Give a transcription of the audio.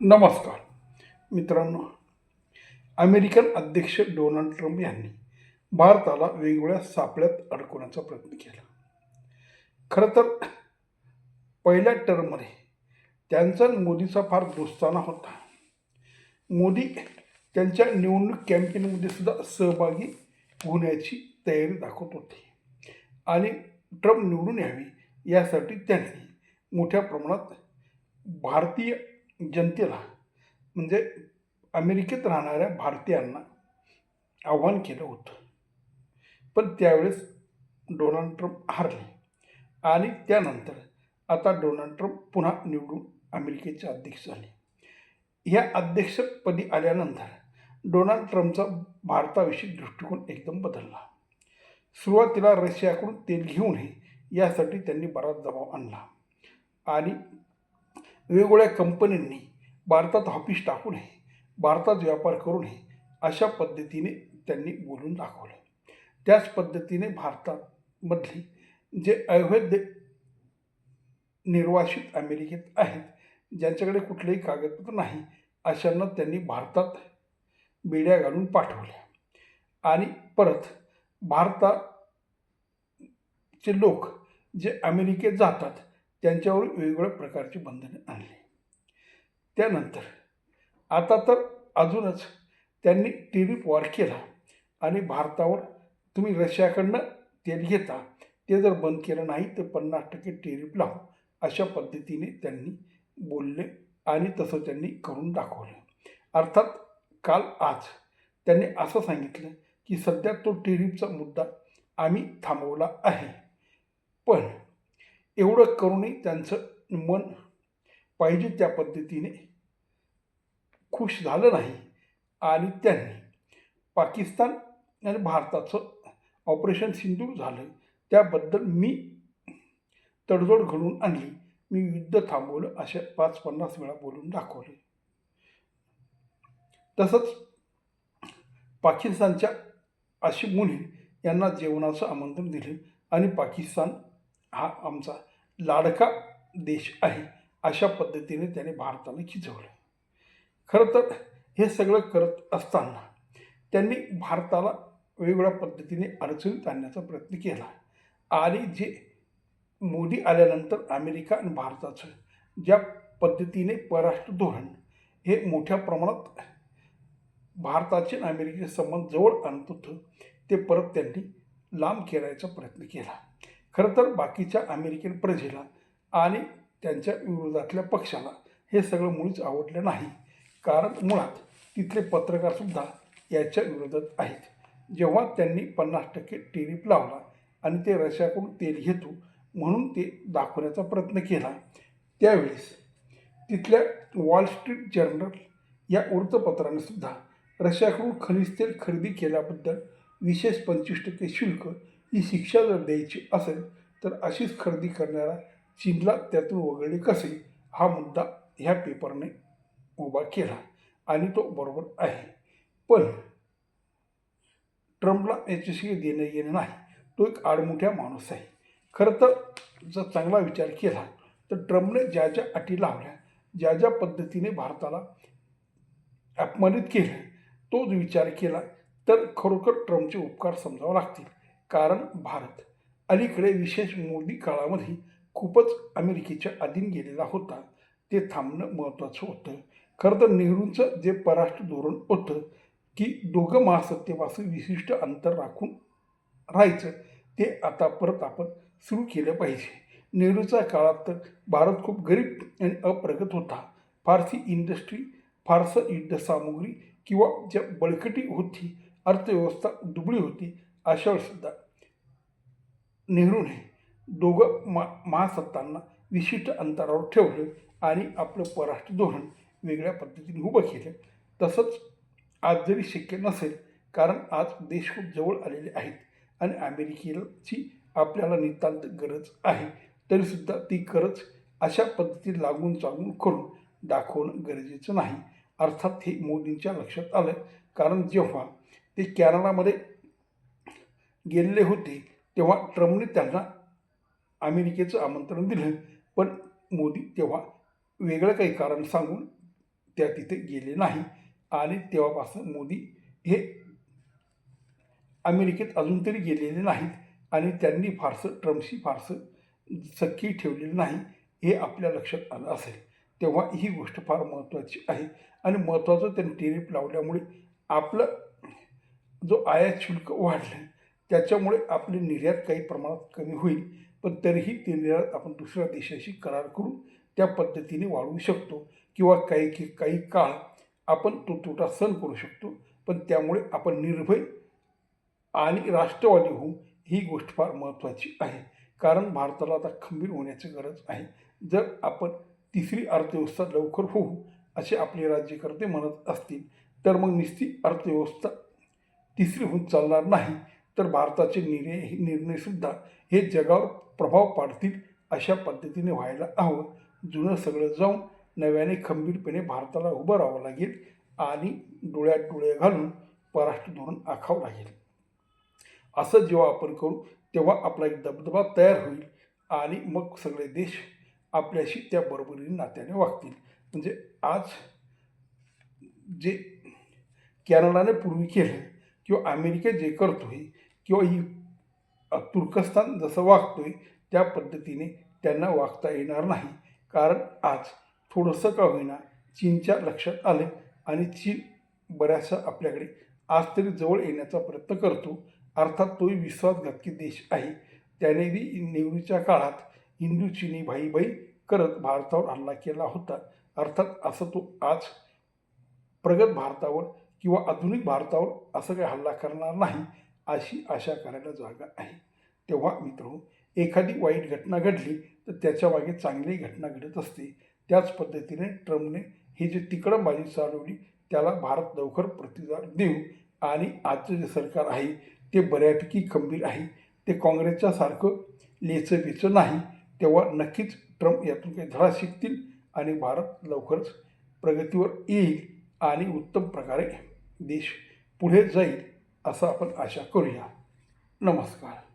नमस्कार. मित्रांनो अमेरिकन अध्यक्ष डोनाल्ड ट्रम्प यांनी भारताला वेगवेगळ्या सापळ्यात अडकवण्याचा प्रयत्न केला. खरं तर पहिल्या टर्ममध्ये त्यांचा मोदीचा फार दोस्ताना होता. मोदी त्यांच्या निवडणूक कॅम्पेनमध्ये सुद्धा सहभागी होण्याची तयारी दाखवत होते आणि ट्रम्प निवडून यावी यासाठी त्यांनी मोठ्या प्रमाणात भारतीय जनतेला म्हणजे अमेरिकेत राहणाऱ्या भारतीयांना आव्हान केलं होतं. पण त्यावेळेस डोनाल्ड ट्रम्प हारले आणि त्यानंतर आता डोनाल्ड ट्रम्प पुन्हा निवडून अमेरिकेचे अध्यक्ष झाले. ह्या अध्यक्षपदी आल्यानंतर डोनाल्ड ट्रम्पचा भारताविषयी दृष्टिकोन एकदम बदलला. सुरुवातीला रशियाकडून तेल घेऊ नये यासाठी त्यांनी बराच दबाव आणला आणि वेगवेगळ्या कंपन्यांनी भारतात ऑफिस टाकू नये भारतात व्यापार करू नये अशा पद्धतीने त्यांनी बोलून दाखवले. त्याच पद्धतीने भारतामधली जे अवैध निर्वासित अमेरिकेत आहेत ज्यांच्याकडे कुठलेही कागदपत्र नाही अशांना त्यांनी भारतात बेड्या घालून पाठवल्या. आणि परत भारताचे लोक जे अमेरिकेत जातात त्यांच्यावर वेगवेगळ्या प्रकारची बंधने आणली. त्यानंतर आता तर अजूनच त्यांनी टेरिफ वॉर केला आणि भारतावर तुम्ही रशियाकडनं तेल घेता ते जर बंद केलं नाही तर पन्नास टक्के टेरिफ लावू अशा पद्धतीने त्यांनी बोलले आणि तसं त्यांनी करून दाखवलं. अर्थात काल आज त्यांनी असं सांगितलं की सध्या तो टेरिफचा मुद्दा आम्ही थांबवला आहे. पण एवढं करूनही त्यांचं मन पाहिजे त्या पद्धतीने खुश झालं नाही आणि त्यांनी पाकिस्तान आणि भारताचं ऑपरेशन सिंधू झालं त्याबद्दल मी तडजोड घडून आणली. मी युद्ध थांबवलं अशा पाच पन्नास वेळा बोलून दाखवले तसंच पाकिस्तानच्या अशी मुनी यांना जेवणाचं आमंत्रण दिलं आणि पाकिस्तान हा आमचा लाडका देश आहे अशा पद्धतीने त्याने भारताला खिचवलं खरं तर हे सगळं करत असताना त्यांनी भारताला वेगवेगळ्या पद्धतीने अडचणीत आणण्याचा प्रयत्न केला. आणि जे मोदी आल्यानंतर अमेरिका आणि भारताचं ज्या पद्धतीने परराष्ट्र धोरण हे मोठ्या प्रमाणात भारताचे आणि अमेरिकेचे संबंध जवळ आणत होतं ते परत त्यांनी लांब करायचा प्रयत्न केला. खरं तर बाकीच्या अमेरिकन प्रजेला आणि त्यांच्या विरोधातल्या पक्षाला हे सगळं मुळीच आवडलं नाही. कारण मुळात तिथले पत्रकारसुद्धा याच्या विरोधात आहेत. जेव्हा त्यांनी पन्नास टक्के टेरिफ लावला आणि ते रशियाकडून तेल घेतो म्हणून ते दाखवण्याचा प्रयत्न केला त्यावेळेस तिथल्या वॉल स्ट्रीट जर्नल या वृत्तपत्राने सुद्धा रशियाकडून खनिज तेल खरेदी केल्याबद्दल विशेष पंचवीस टक्के शुल्क ही शिक्षा जर द्यायची असेल तर अशीच खरेदी करणारा चीनला त्यातून वगळले कसे? हा मुद्दा ह्या पेपरने उभा केला आणि तो बरोबर आहे. पण ट्रम्पला याच्याशी देणं येणं नाही. तो एक आडमोठ्या माणूस आहे. खरं तर जर चांगला विचार केला तर ट्रम्पने ज्या ज्या अटी लावल्या ज्या ज्या पद्धतीने भारताला अपमानित केलं तोच विचार केला तर खरोखर ट्रम्पचे उपकार समजावं लागतील. कारण भारत. अलीकडे विशेष मोदी काळामध्ये खूपच अमेरिकेच्या अधीन गेलेला होता. ते थांबणं महत्त्वाचं होतं. खरं तर नेहरूंचं जे परराष्ट्र धोरण होतं की दोघं महासत्तेपासून विशिष्ट अंतर राखून राहायचं ते आता परत आपण सुरू केलं पाहिजे. नेहरूच्या काळात तर भारत खूप गरीब आणि अप्रगत होता. फारसी इंडस्ट्री फारसं युद्धसामुग्री किंवा ज्या बळकटी होती अर्थव्यवस्था दुबळी होती अशा वेळेसुद्धा नेहरूने दोघं मा महासत्तांना विशिष्ट अंतरावर ठेवलं आणि आपलं परराष्ट्र धोरण वेगळ्या पद्धतीने उभं केलं. तसंच आज जरी शक्य नसेल कारण आज देश खूप जवळ आलेले आहेत आणि अमेरिकेची आपल्याला नितांत गरज आहे तरीसुद्धा ती गरज अशा पद्धतीने लागून चालून करून दाखवणं गरजेचं नाही. अर्थात हे मोदींच्या लक्षात आलं. कारण जेव्हा ते कॅनडामध्ये गेलेले होते तेव्हा ट्रम्पने त्यांना अमेरिकेचं आमंत्रण दिलं. पण मोदी तेव्हा वेगळं काही कारण सांगून त्या तिथे गेले नाही. आणि तेव्हापासून मोदी हे अमेरिकेत अजून तरी गेलेले नाहीत. आणि त्यांनी फारसं ट्रम्पशी फारसं सख्खी ठेवलेली नाही हे आपल्या लक्षात आलं असेल. तेव्हा ही गोष्ट फार महत्त्वाची आहे. आणि महत्त्वाचं त्यांनी टेरिफ लावल्यामुळे आपलं जो आयात शुल्क वाढलं त्याच्यामुळे आपली निर्यात काही प्रमाणात कमी होईल पण तरीही ती निर्यात आपण दुसऱ्या देशाशी करार करून त्या पद्धतीने वाढवू शकतो किंवा काही की काही काळ आपण तो तोटा सहन करू शकतो. पण त्यामुळे आपण निर्भय आणि राष्ट्रवादी होऊ ही गोष्ट फार महत्त्वाची आहे. कारण भारताला आता खंबीर होण्याची गरज आहे. जर आपण तिसरी अर्थव्यवस्था लवकर होऊ असे आपले राज्यकर्ते म्हणत असतील तर मग निश्चित अर्थव्यवस्था तिसरी होऊन चालणार नाही. तर भारताचे निर्णय निर्णयसुद्धा हे जगावर प्रभाव पाडतील अशा पद्धतीने व्हायला हवं. जुनं सगळं जाऊन नव्याने खंबीरपणे भारताला उभं राहावं लागेल आणि डोळ्यात डोळे घालून परराष्ट्र धोरण आखावं लागेल. असं जेव्हा आपण करू तेव्हा आपला एक दबदबा तयार होईल आणि मग सगळे देश आपल्याशी त्या बरोबरीने नात्याने वागतील. म्हणजे आज जे कॅनडाने पूर्वी केलं किंवा अमेरिका जे करतो आहे किंवा ही तुर्कस्तान जसं वागतोय त्या पद्धतीने त्यांना वागता येणार नाही. कारण आज थोडंसं का होईना चीनच्या लक्षात आलं आणि चीन बऱ्याचशा आपल्याकडे आज तरी जवळ येण्याचा प्रयत्न करतो. अर्थात तोही विश्वासघातकी देश आहे. त्याने बी नेहरूच्या काळात हिंदू चिनी भाई भाई करत भारतावर हल्ला केला होता. अर्थात असं तो आज प्रगत भारतावर किंवा आधुनिक भारतावर असं काही हल्ला करणार नाही. अशी आशा करायला जागा आहे. तेव्हा मित्र एखादी वाईट घटना घडली तर त्याच्यामागे चांगली घटना घडत असते. त्याच पद्धतीने ट्रम्पने ही जी तिकडंबाजी चालवली त्याला भारत लवकर प्रतिसाद देऊ आणि आजचं जे सरकार आहे ते बऱ्यापैकी खंबीर आहे. ते काँग्रेसच्या सारखं लेचं बेचं नाही. तेव्हा नक्कीच ट्रम्प यातून काही धडा शिकतील आणि भारत लवकरच प्रगतीवर येईल आणि उत्तम प्रकारे देश पुढे जाईल. असं आपण आशा करूया. नमस्कार.